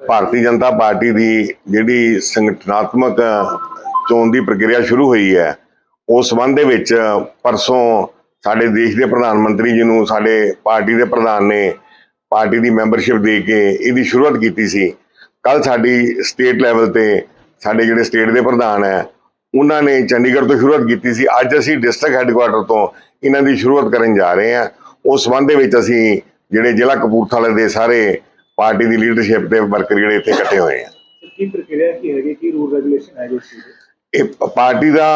ਭਾਰਤੀ Janata party ਦੀ ਜਿਹੜੀ ਸੰਗਠਨਾਤਮਕ ਚੋਣ ਦੀ ਪ੍ਰਕਿਰਿਆ ਸ਼ੁਰੂ ਹੋਈ ਹੈ, ਉਸ ਸੰਬੰਧ ਦੇ ਵਿੱਚ ਪਰਸੋਂ ਸਾਡੇ ਦੇਸ਼ ਦੇ ਪ੍ਰਧਾਨ ਮੰਤਰੀ ਜੀ ਨੂੰ ਸਾਡੇ ਪਾਰਟੀ ਦੇ ਪ੍ਰਧਾਨ ਨੇ ਪਾਰਟੀ ਦੀ ਮੈਂਬਰਸ਼ਿਪ ਦੇ ਕੇ ਇਹਦੀ ਸ਼ੁਰੂਆਤ ਕੀਤੀ ਸੀ। ਕੱਲ ਸਾਡੀ ਸਟੇਟ ਲੈਵਲ ਤੇ ਸਾਡੇ ਜਿਹੜੇ ਸਟੇਟ ਦੇ ਪ੍ਰਧਾਨ ਹੈ, ਉਹਨਾਂ ਨੇ ਚੰਡੀਗੜ੍ਹ ਤੋਂ ਸ਼ੁਰੂਆਤ ਕੀਤੀ ਸੀ। ਅੱਜ ਅਸੀਂ ਡਿਸਟ੍ਰਿਕਟ ਹੈੱਡਕੁਆਟਰ ਤੋਂ ਇਹਨਾਂ ਦੀ ਸ਼ੁਰੂਆਤ ਕਰਨ ਜਾ ਰਹੇ ਹਾਂ। ਉਸ ਸੰਬੰਧ ਦੇ ਵਿੱਚ ਅਸੀਂ ਜਿਹੜੇ ਜ਼ਿਲ੍ਹਾ ਕਪੂਰਥਲਾ ਦੇ ਸਾਰੇ ਪਾਰਟੀ ਦੀ ਲੀਡਰਸ਼ਿਪ ਦੇ ਵਰਕਰ ਜਿਹੜੇ ਇੱਥੇ ਇਕੱਠੇ ਹੋਏ ਆ। ਕੀ ਪ੍ਰਕਿਰਿਆ ਕੀ ਹੈਗੀ? ਕੀ ਰੂਲ ਰੈਗੂਲੇਸ਼ਨ ਹੈ ਦੀ? ਇਹ ਪਾਰਟੀ ਦਾ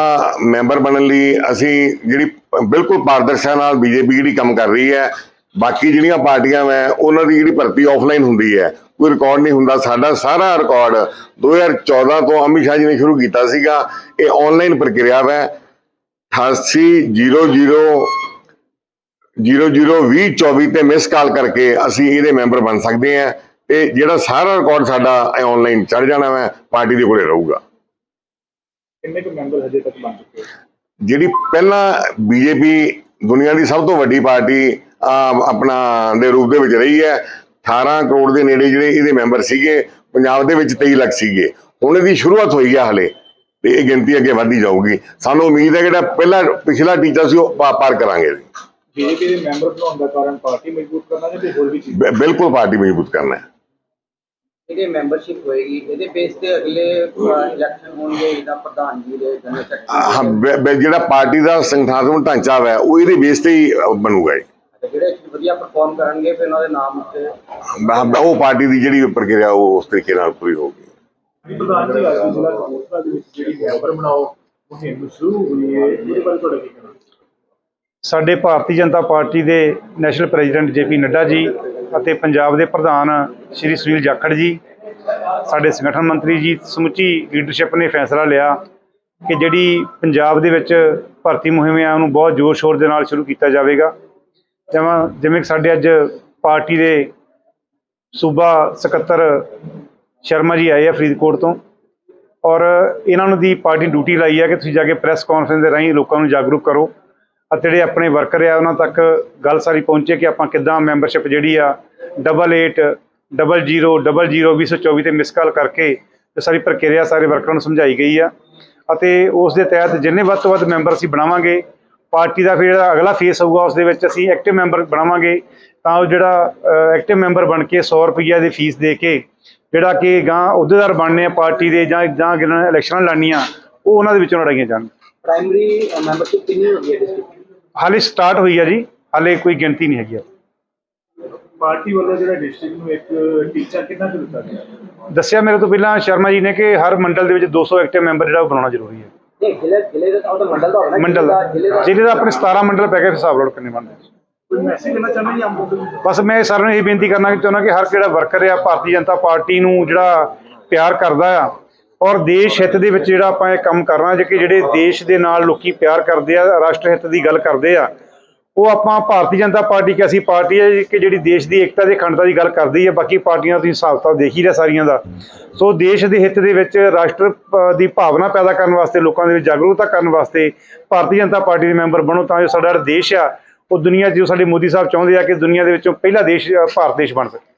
ਮੈਂਬਰ ਬਣਨ ਲਈ ਅਸੀਂ ਜਿਹੜੀ ਬਿਲਕੁਲ ਪਾਰਦਰਸ਼ਤਾ ਨਾਲ ਬੀਜੇਪੀ ਜਿਹੜੀ ਕੰਮ ਕਰ ਰਹੀ ਹੈ ਬਾਕੀ ਜਿਹੜੀਆਂ ਪਾਰਟੀਆਂ ਵੈ ਉਹਨਾਂ ਦੀ ਜਿਹੜੀ ਭਰਤੀ ਆਫਲਾਈਨ ਹੁੰਦੀ ਹੈ ਕੋਈ ਰਿਕਾਰਡ ਨਹੀਂ ਹੁੰਦਾ। ਸਾਡਾ ਸਾਰਾ ਰਿਕਾਰਡ 2014 ਤੋਂ ਅਮਿਤ ਸ਼ਾਹ ਜੀ ਨੇ ਸ਼ੁਰੂ ਕੀਤਾ ਸੀਗਾ। ਇਹ ਆਨਲਾਈਨ ਪ੍ਰਕਿਰਿਆ ਹੈ 8800 002024 ਤੇ ਮਿਸ ਕਾਲ ਕਰਕੇ ਅਸੀਂ ਇਹਦੇ ਮੈਂਬਰ ਬਣ ਸਕਦੇ ਹਾਂ ਤੇ ਜਿਹੜਾ ਸਾਰਾ ਰਿਕਾਰਡ ਸਾਡਾ ਆਨਲਾਈਨ ਚੜ ਜਾਣਾ ਹੈ ਪਾਰਟੀ ਦੇ ਕੋਲੇ ਰਹੂਗਾ। ਕਿੰਨੇ ਕੁ ਮੈਂਬਰ ਹਜੇ ਤੱਕ ਬਣ ਚੁੱਕੇ ਜਿਹੜੀ ਪਹਿਲਾਂ ਬੀਜੇਪੀ ਦੁਨੀਆ ਦੀ ਸਭ ਤੋਂ ਵੱਡੀ ਪਾਰਟੀ ਆਪਣਾ ਦੇ ਰੂਪ ਦੇ ਵਿੱਚ ਰਹੀ ਹੈ 18 ਕਰੋੜ ਦੇ ਨੇੜੇ ਜਿਹੜੇ ਇਹਦੇ ਮੈਂਬਰ ਸੀਗੇ ਪੰਜਾਬ ਦੇ ਵਿੱਚ 23 ਲੱਖ ਸੀਗੇ। ਹੁਣ ਇਹਦੀ ਸ਼ੁਰੂਆਤ ਹੋਈ ਹੈ ਹਲੇ ਤੇ ਇਹ ਗਿਣਤੀ ਅੱਗੇ ਵਧਦੀ ਜਾਊਗੀ। ਸਾਨੂੰ ਉਮੀਦ ਹੈ ਕਿ ਜਿਹੜਾ ਪਹਿਲਾ ਪਿਛਲਾ ਟੀਚਾ ਸੀ ਉਹ ਪਾਰ ਕਰਾਂਗੇ। ਬੀਜੇਪੀ ਦੇ ਮੈਂਬਰ ਬਣਾਉਣ ਦਾ ਕਾਰਨ ਪਾਰਟੀ ਮਜ਼ਬੂਤ ਕਰਨਾ ਜਾਂ ਕੋਈ ਹੋਰ ਵੀ ਚੀਜ਼? ਬਿਲਕੁਲ ਪਾਰਟੀ ਮਜ਼ਬੂਤ ਕਰਨਾ ਹੈ। ਇਹਦੇ ਮੈਂਬਰਸ਼ਿਪ ਹੋਏਗੀ। ਇਹਦੇ ਬੇਸ ਤੇ ਅਗਲੇ ਇਲੈਕਸ਼ਨ ਹੋਣਗੇ ਜਿੱਦਾਂ ਪ੍ਰਧਾਨ ਜੀ ਦੇ ਜਨਰਲ ਹਾਂ ਸੈਕਟਰੀ ਬਿ- ਜਿਹੜਾ ਪਾਰਟੀ ਦਾ ਸੰਗਠਨਾਤਮਕ ਢਾਂਚਾ ਹੈ ਉਹ ਇਹਦੇ ਬੇਸ ਤੇ ਹੀ ਬਣੂਗਾ ਜਿਹੜੇ ਵਧੀਆ ਪਰਫਾਰਮ ਕਰਨਗੇ ਫਿਰ ਉਹਨਾਂ ਦੇ ਨਾਮ ਉੱਤੇ ਉਹ ਪਾਰਟੀ ਦੀ ਜਿਹੜੀ ਪ੍ਰਕਿਰਿਆ ਉਹ ਉਸ ਤਰੀਕੇ ਨਾਲ ਪੂਰੀ ਹੋਊਗੀ। ਪ੍ਰਧਾਨ ਜੀ ਅੱਜ ਜ਼ਿਲ੍ਹਾ ਕਪੂਰਥਲਾ ਦੇ ਵਿੱਚ ਜਿਹੜੀ ਮੈਂਬਰ ਬਣਾਓ ਮੁਹਿੰਮ ਸ਼ੁਰੂ ਹੋਈ ਹੈ। ਇਹਦੇ ਬਾਰੇ ਤੁਹਾਡਾ ਕੀ ਸਾਡੇ ਭਾਰਤੀ ਜਨਤਾ ਪਾਰਟੀ ਦੇ national president JP Nadda ji ਅਤੇ ਪੰਜਾਬ ਦੇ ਪ੍ਰਧਾਨ ਸ਼੍ਰੀ ਸੁਨੀਲ ਜਾਖੜ ਜੀ, ਸਾਡੇ ਸੰਗਠਨ ਮੰਤਰੀ ਜੀ, ਸਮੁੱਚੀ ਲੀਡਰਸ਼ਿਪ ਨੇ ਫੈਸਲਾ ਲਿਆ ਕਿ ਜਿਹੜੀ ਪੰਜਾਬ ਦੇ ਵਿੱਚ ਭਰਤੀ ਮੁਹਿੰਮ ਆ, ਉਹਨੂੰ ਬਹੁਤ ਜ਼ੋਰ ਸ਼ੋਰ ਦੇ ਨਾਲ ਸ਼ੁਰੂ ਕੀਤਾ ਜਾਵੇਗਾ। ਜਿਵੇਂ ਜਿਵੇਂ ਕਿ ਸਾਡੇ ਅੱਜ ਪਾਰਟੀ ਦੇ ਸੂਬਾ ਸਕੱਤਰ ਸ਼ਰਮਾ ਜੀ ਆਏ ਆ ਫਰੀਦਕੋਟ ਤੋਂ ਔਰ ਇਹਨਾਂ ਨੂੰ ਦੀ ਪਾਰਟੀ ਡਿਊਟੀ ਲਾਈ ਹੈ ਕਿ ਤੁਸੀਂ ਜਾ ਕੇ ਪ੍ਰੈਸ ਕਾਨਫਰੰਸ ਦੇ ਰਾਹੀਂ ਲੋਕਾਂ ਨੂੰ ਜਾਗਰੂਕ ਕਰੋ। ਅਤੇ ਜਿਹੜੇ ਆਪਣੇ ਵਰਕਰ ਆ, ਉਹਨਾਂ ਤੱਕ ਗੱਲ ਸਾਰੀ ਪਹੁੰਚੇ ਕਿ ਆਪਾਂ ਕਿੱਦਾਂ ਮੈਂਬਰਸ਼ਿਪ ਜਿਹੜੀ ਆ 8800002024 ਤੇ ਮਿਸ ਕਾਲ ਕਰਕੇ ਇਹ ਸਾਰੀ ਪ੍ਰਕਿਰਿਆ ਸਾਰੇ ਵਰਕਰਾਂ ਨੂੰ ਸਮਝਾਈ ਗਈ ਆ। ਅਤੇ ਉਸ ਦੇ ਤਹਿਤ ਜਿੰਨੇ ਵੱਧ ਤੋਂ ਵੱਧ ਮੈਂਬਰ ਅਸੀਂ ਬਣਾਵਾਂਗੇ, ਪਾਰਟੀ ਦਾ ਫਿਰ ਜਿਹੜਾ ਅਗਲਾ ਫੇਸ ਹੋਊਗਾ, ਉਸ ਦੇ ਵਿੱਚ ਅਸੀਂ ਐਕਟਿਵ ਮੈਂਬਰ ਬਣਾਵਾਂਗੇ। ਤਾਂ ਉਹ ਜਿਹੜਾ ਐਕਟਿਵ ਮੈਂਬਰ ਬਣ ਕੇ 100 ਰੁਪਈਆ ਦੀ ਫੀਸ ਦੇ ਕੇ, ਜਿਹੜਾ ਕਿ ਗਾਂ ਅਹੁਦੇਦਾਰ ਬਣਨੇ ਆ ਪਾਰਟੀ ਦੇ ਜਾਂ ਜਾਂ ਜਿਹਨਾਂ ਨੇ ਇਲੈਕਸ਼ਨਾਂ ਲੜਨੀਆਂ, ਉਹ ਉਹਨਾਂ ਦੇ ਵਿੱਚੋਂ ਲੜਾਈਆਂ ਜਾਣ। ਪ੍ਰਾਇਮਰੀ ਮੈਂਬਰਸ਼ਿਪ ਕਿੰਨੀ ਹੋਗੀ ਹੈ ਡਿਸਟ੍ਰਿਕਟ ਹਾਲੇ ਸਟਾਰਟ ਹੋਈ ਆ ਜੀ ਹਾਲੇ ਕੋਈ ਗਿਣਤੀ ਨਹੀਂ ਹੈਗੀ ਆ। ਪਾਰਟੀ ਵੱਲੋਂ ਜਿਹੜਾ ਡਿਸਟ੍ਰਿਕਟ ਨੂੰ ਇੱਕ ਟੀਚਾ ਕਿੰਨਾ ਕੁ ਦਿੱਤਾ ਗਿਆ? ਦੱਸਿਆ ਮੇਰੇ ਤੋਂ ਪਹਿਲਾਂ ਸ਼ਰਮਾ ਜੀ ਨੇ ਕਿ ਹਰ ਮੰਡਲ ਦੇ ਵਿੱਚ 200 ਐਕਟਿਵ ਮੈਂਬਰ ਜਿਹੜਾ ਉਹ ਬਣਾਉਣਾ ਜ਼ਰੂਰੀ ਹੈ। ਜ਼ਿਲ੍ਹੇ ਦਾ ਉਹਦਾ ਮੰਡਲ ਦਾ ਹੋਣਾ ਮੰਡਲ ਦਾ। ਜ਼ਿਲ੍ਹੇ ਦਾ ਆਪਣੇ 17 ਮੰਡਲ ਪੈ ਕੇ ਹਿਸਾਬ ਲੋਡ ਕਰਨੇ ਬਣਦੇ ਬਸ ਮੈਂ ਸਾਰਿਆਂ ਨੂੰ ਇਹ ਬੇਨਤੀ ਕਰਨਾ ਚਾਹੁੰਦਾ ਕਿ ਹਰ ਜਿਹੜਾ ਵਰਕਰ ਆ ਭਾਰਤੀ ਜਨਤਾ ਪਾਰਟੀ ਨੂੰ ਜਿਹੜਾ ਪਿਆਰ ਕਰਦਾ ਆ ਔਰ ਦੇਸ਼ ਹਿੱਤ ਦੇ ਵਿੱਚ ਜਿਹੜਾ ਆਪਾਂ ਇਹ ਕੰਮ ਕਰਨਾ ਜੇ ਕਿ ਜਿਹੜੇ ਦੇਸ਼ ਦੇ ਨਾਲ ਲੋਕੀ ਪਿਆਰ ਕਰਦੇ ਆ, ਰਾਸ਼ਟਰ ਹਿੱਤ ਦੀ ਗੱਲ ਕਰਦੇ ਆ, ਉਹ ਆਪਾਂ ਭਾਰਤੀ ਜਨਤਾ ਪਾਰਟੀ ਕਿ ਅਸੀਂ ਪਾਰਟੀ ਹੈ ਕਿ ਜਿਹੜੀ ਦੇਸ਼ ਦੀ ਏਕਤਾ ਤੇ ਅਖੰਡਤਾ ਦੀ ਗੱਲ ਕਰਦੀ ਹੈ, ਬਾਕੀ ਪਾਰਟੀਆਂ ਤੁਸੀਂ ਹਿਸਾਬਤਾ ਦੇਖ ਹੀ ਰਹੇ ਸਾਰੀਆਂ ਦਾ। ਸੋ ਦੇਸ਼ ਦੇ ਹਿੱਤ ਦੇ ਵਿੱਚ ਰਾਸ਼ਟਰ ਦੀ ਭਾਵਨਾ ਪੈਦਾ ਕਰਨ ਵਾਸਤੇ, ਲੋਕਾਂ ਦੇ ਵਿੱਚ ਜਾਗਰੂਕਤਾ ਕਰਨ ਵਾਸਤੇ ਭਾਰਤੀ ਜਨਤਾ ਪਾਰਟੀ ਦੇ ਮੈਂਬਰ ਬਣੋ, ਤਾਂ ਜੋ ਸਾਡਾ ਜਿਹੜਾ ਦੇਸ਼ ਆ, ਉਹ ਦੁਨੀਆ 'ਚ ਜੋ ਸਾਡੇ ਮੋਦੀ ਸਾਹਿਬ ਚਾਹੁੰਦੇ ਆ ਕਿ ਦੁਨੀਆ ਦੇ ਵਿੱਚੋਂ ਪਹਿਲਾ ਦੇਸ਼ ਭਾਰਤ ਦੇਸ਼ ਬਣ ਸਕੇ।